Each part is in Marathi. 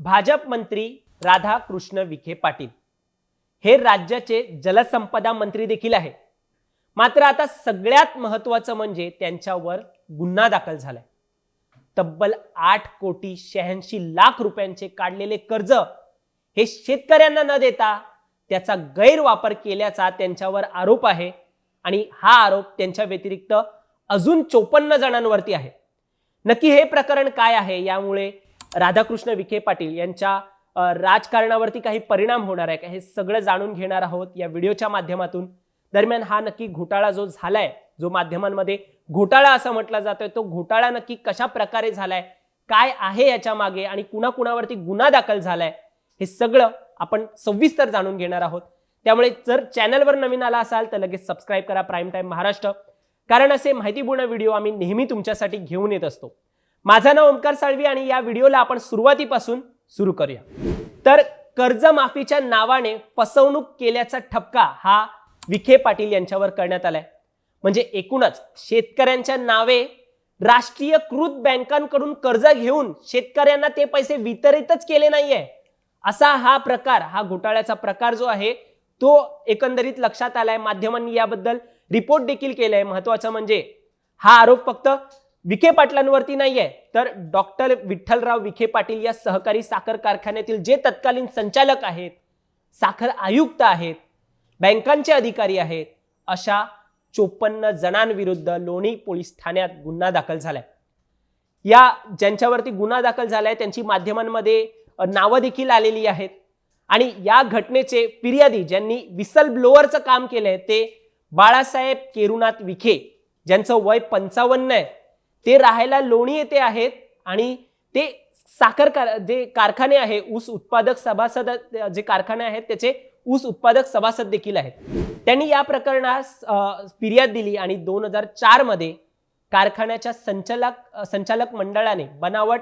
भाजप मंत्री राधाकृष्ण विखे पाटील. हे राज्याचे जलसंपदा मंत्री देखील आहे मात्र आता सगळ्यात महत्वाचं म्हणजे त्यांच्यावर गुन्हा दाखल झालाय. तब्बल आठ कोटी शहाऐंशी लाख रुपयांचे काढलेले कर्ज हे शेतकऱ्यांना न देता त्याचा गैरवापर केल्याचा त्यांच्यावर आरोप आहे आणि हा आरोप त्यांच्या व्यतिरिक्त अजून चोपन्न जणांवरती आहे. नक्की हे प्रकरण काय आहे यामुळे राधाकृष्ण विखे पाटील यांच्या राजकारणावरती काही परिणाम होणार आहे का? हे सगळं जाणून घेणार आहोत या व्हिडिओच्या माध्यमातून. दरम्यान हा नक्की घोटाळा जो झालाय जो माध्यमांमध्ये घोटाळा असं म्हटलं जातोय तो घोटाळा नक्की कशा प्रकारे झालाय काय आहे याच्या मागे आणि कुणाकुणावरती गुन्हा दाखल झालाय हे सगळं आपण सविस्तर जाणून घेणार आहोत. त्यामुळे जर चॅनलवर नवीन आला असाल तर लगेच सबस्क्राईब करा प्राईम टाईम महाराष्ट्र. कारण असे माहितीपूर्ण व्हिडिओ आम्ही नेहमी तुमच्यासाठी घेऊन येत असतो. माझं नाव ओमकार साळवी आणि या व्हिडिओला आपण सुरुवातीपासून सुरू करूया. तर कर्जमाफीच्या नावाने फसवणूक केल्याचा ठपका हा विखे पाटील यांच्यावर करण्यात आलाय. म्हणजे एकूणच शेतकऱ्यांच्या नावे राष्ट्रीयकृत बँकांकडून कर्ज घेऊन शेतकऱ्यांना ते पैसे वितरितच केले नाहीये. असा हा प्रकार हा घोटाळ्याचा प्रकार जो आहे तो एकंदरीत लक्षात आलाय माध्यमांनी याबद्दल. रिपोर्ट देखील केलाय महत्वाचं म्हणजे हा आरोप फक्त विखे पाटलांवरती नाहीये. तर डॉक्टर विठ्ठलराव विखे पाटील या सहकारी साखर कारखान्यातील जे तत्कालीन संचालक आहेत साखर आयुक्त आहेत बँकांचे अधिकारी आहेत अशा चोपन्न जणांविरुद्ध लोणी पोलीस ठाण्यात गुन्हा दाखल झालाय. या ज्यांच्यावरती गुन्हा दाखल झालाय त्यांची माध्यमांमध्ये नावं देखील आलेली आहेत. आणि या घटनेचे फिर्यादी ज्यांनी विसल ब्लोअरचं काम केलंय ते बाळासाहेब केरुनाथ विखे ज्यांचं वय पंचावन्न आहे. ते राहायला लोणी येथे आहेत आणि ते साखर कार जे कारखाने आहे ऊस उत्पादक सभासद जे कारखाने आहेत त्याचे ऊस उत्पादक सभासद देखील आहेत. त्यांनी या प्रकरणास फिर्याद दिली आणि दोन हजार चारमध्ये कारखान्याच्या संचालक संचालक मंडळाने बनावट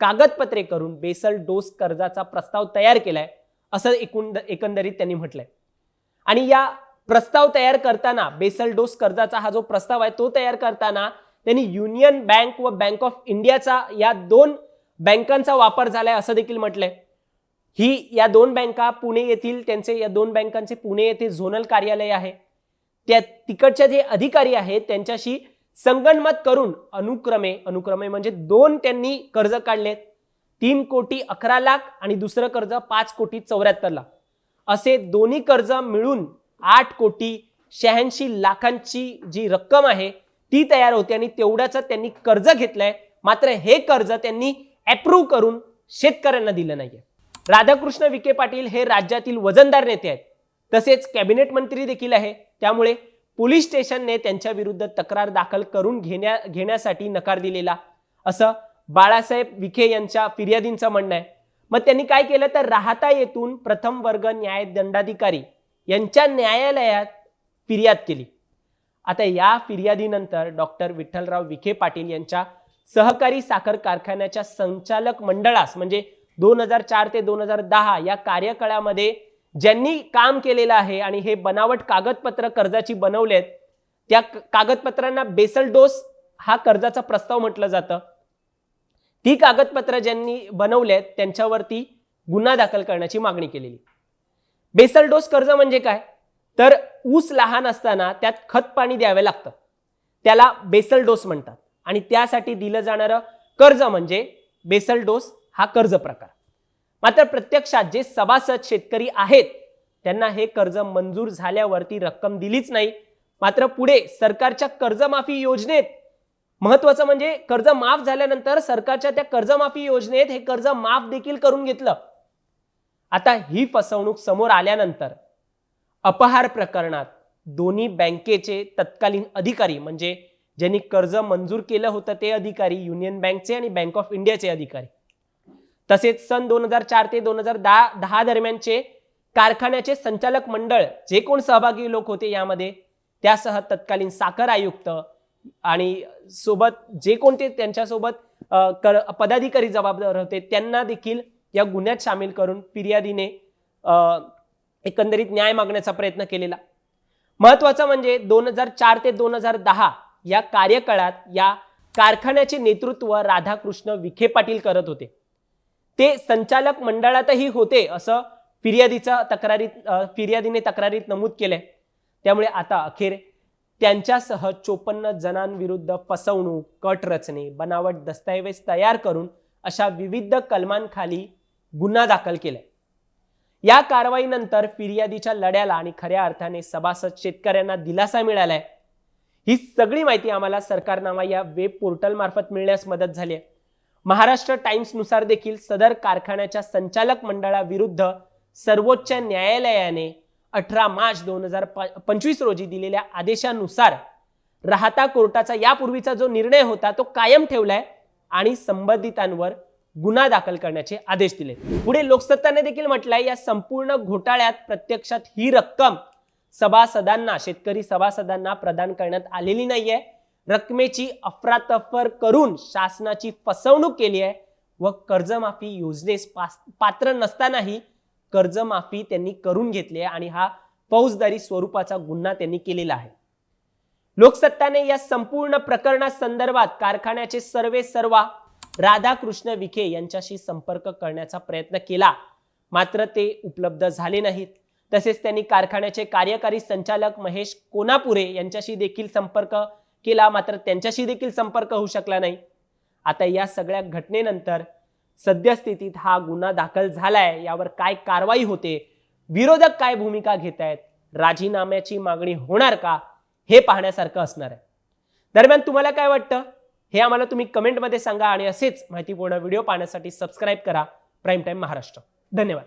कागदपत्रे करून बेसल डोस कर्जाचा प्रस्ताव तयार केलाय असं एकूण एकंदरीत त्यांनी म्हटलंय. आणि या प्रस्ताव तयार करताना बेसल डोस कर्जाचा हा जो प्रस्ताव आहे तो तयार करताना त्यांनी युनियन बँक व बँक ऑफ इंडियाचा या दोन बँकांचा वापर झालाय असं देखील म्हटलंय. ही या दोन बँका पुणे येथील त्यांचे या दोन बँकांचे पुणे येथे झोनल कार्यालय आहे. त्या तिकडच्या जे अधिकारी आहेत त्यांच्याशी संगणमत करून अनुक्रमे अनुक्रमे म्हणजे दोन त्यांनी कर्ज काढलेत. तीन कोटी अकरा लाख आणि दुसरं कर्ज पाच कोटी चौऱ्याहत्तर लाख. असे दोन्ही कर्ज मिळून आठ कोटी शहाऐंशी लाखांची जी रक्कम आहे ती तयार होते आणि तेवढ्याचं त्यांनी कर्ज घेतलंय. मात्र हे कर्ज त्यांनी अप्रूव्ह करून शेतकऱ्यांना दिलं नाहीये. राधाकृष्ण विखे पाटील हे राज्यातील वजनदार नेते आहेत. तसेच कॅबिनेट मंत्री देखील आहे. त्यामुळे पोलीस स्टेशनने त्यांच्या विरुद्ध तक्रार दाखल करून घेण्या घेण्यासाठी नकार दिलेला. असं बाळासाहेब विखे यांच्या फिर्यादींचं म्हणणं आहे. मग त्यांनी काय केलं? तर राहता येथून प्रथम वर्ग न्याय दंडाधिकारी यांच्या न्यायालयात फिर्याद केली. आता या फिर्यादीनंतर डॉक्टर विठ्ठलराव विखे पाटील यांच्या सहकारी साखर कारखान्याच्या संचालक मंडळास म्हणजे दोन हजार चार ते दोन हजार दहा या कार्यकाळामध्ये ज्यांनी काम केलेलं आहे आणि हे बनावट कागदपत्र कर्जाची बनवलेत त्या कागदपत्रांना बेसल डोस हा कर्जाचा प्रस्ताव म्हटलं जातं. ती कागदपत्र ज्यांनी बनवलेत त्यांच्यावरती गुन्हा दाखल करण्याची मागणी केलेली. बेसल डोस कर्ज म्हणजे काय? तर ऊस लहान असताना त्यात खत पाणी द्यावे लागतं. त्याला बेसल डोस म्हणतात. आणि त्यासाठी दिलं जाणारं कर्ज म्हणजे बेसल डोस हा कर्ज प्रकार. मात्र प्रत्यक्षात जे सभासद शेतकरी आहेत त्यांना हे कर्ज मंजूर झाल्यावरती रक्कम दिलीच नाही. मात्र पुढे सरकारच्या कर्जमाफी योजनेत महत्वाचं म्हणजे कर्ज माफ झाल्यानंतर सरकारच्या त्या कर्जमाफी योजनेत हे कर्ज माफ देखील करून घेतलं. आता ही फसवणूक समोर आल्यानंतर अपहार प्रकरणात दोन्ही बँकेचे तत्कालीन अधिकारी म्हणजे ज्यांनी कर्ज मंजूर केलं होतं ते अधिकारी युनियन बँकचे आणि बँक ऑफ इंडियाचे अधिकारी. तसेच सन दोन हजार चार ते दोन हजार दहा दहा दरम्यानचे कारखान्याचे संचालक मंडळ जे कोण सहभागी लोक होते यामध्ये त्यासह तत्कालीन साखर आयुक्त आणि सोबत जे कोणते त्यांच्यासोबत कर- पदाधिकारी जबाबदार होते त्यांना देखील या गुन्ह्यात सामील करून फिर्यादीने एकंदरीत न्याय मागण्याचा प्रयत्न केलेला. महत्वाचं म्हणजे दोन हजार चार ते दोन हजार दहा या कार्यकाळात या कारखान्याचे नेतृत्व राधाकृष्ण विखे पाटील करत होते. ते संचालक मंडळातही होते असं फिर्यादीचा तक्रारीत फिर्यादीने तक्रारीत नमूद केलंय. त्यामुळे आता अखेर त्यांच्यासह चोपन्न जणांविरुद्ध फसवणूक कट रचणे बनावट दस्तऐवज तयार करून अशा विविध कलमांखाली गुन्हा दाखल केलाय. या कारवाईनंतर फिर्यादीच्या लढ्याला आणि खऱ्या अर्थाने सभासद शेतकऱ्यांना दिलासा मिळालाय. ही सगळी माहिती आम्हाला सरकारनामा या वेब पोर्टल मार्फत मिळण्यास मदत झाली आहे. महाराष्ट्र टाइम्सनुसार देखील सदर कारखान्याच्या संचालक मंडळाविरुद्ध सर्वोच्च न्यायालयाने अठरा मार्च दोन हजार पंचवीस रोजी दिलेल्या आदेशानुसार राहता कोर्टाचा यापूर्वीचा जो निर्णय होता तो कायम ठेवलाय आणि संबंधितांवर गुन्हा दाखल करण्याचे आदेश दिले. पुढे लोकसत्ताने देखील म्हटलंय या संपूर्ण घोटाळ्यात प्रत्यक्षात ही रक्कम सभासदांना शेतकरी सभासदांना प्रदान करण्यात आलेली नाहीये. रकमेची अफरातफर करून शासनाची फसवणूक केली आहे व कर्जमाफी योजनेस पात्र नसतानाही कर्जमाफी त्यांनी करून घेतली आहे आणि हा फौजदारी स्वरूपाचा गुन्हा त्यांनी केलेला आहे. लोकसत्ताने या संपूर्ण प्रकरणासंदर्भात कारखान्याचे सर्वे सर्वा राधाकृष्ण विखे यांच्याशी संपर्क करण्याचा प्रयत्न केला. मात्र ते उपलब्ध झाले नाहीत. तसेच त्यांनी कारखान्याचे कार्यकारी संचालक महेश कोनापुरे यांच्याशी देखील संपर्क केला मात्र त्यांच्याशी देखील संपर्क होऊ शकला नाही. आता या सगळ्या घटनेनंतर सद्यस्थितीत हा गुन्हा दाखल झालाय. यावर काय कारवाई होते? विरोधक काय भूमिका घेत आहेत राजीनाम्याची मागणी होणार का? हे पाहण्यासारखं असणार आहे. दरम्यान तुम्हाला काय वाटतं? हे आम्हाला तुम्ही कमेंटमध्ये सांगा आणि असेच माहितीपूर्ण व्हिडिओ पाहण्यासाठी सबस्क्राईब करा. Prime time Maharashtra. धन्यवाद.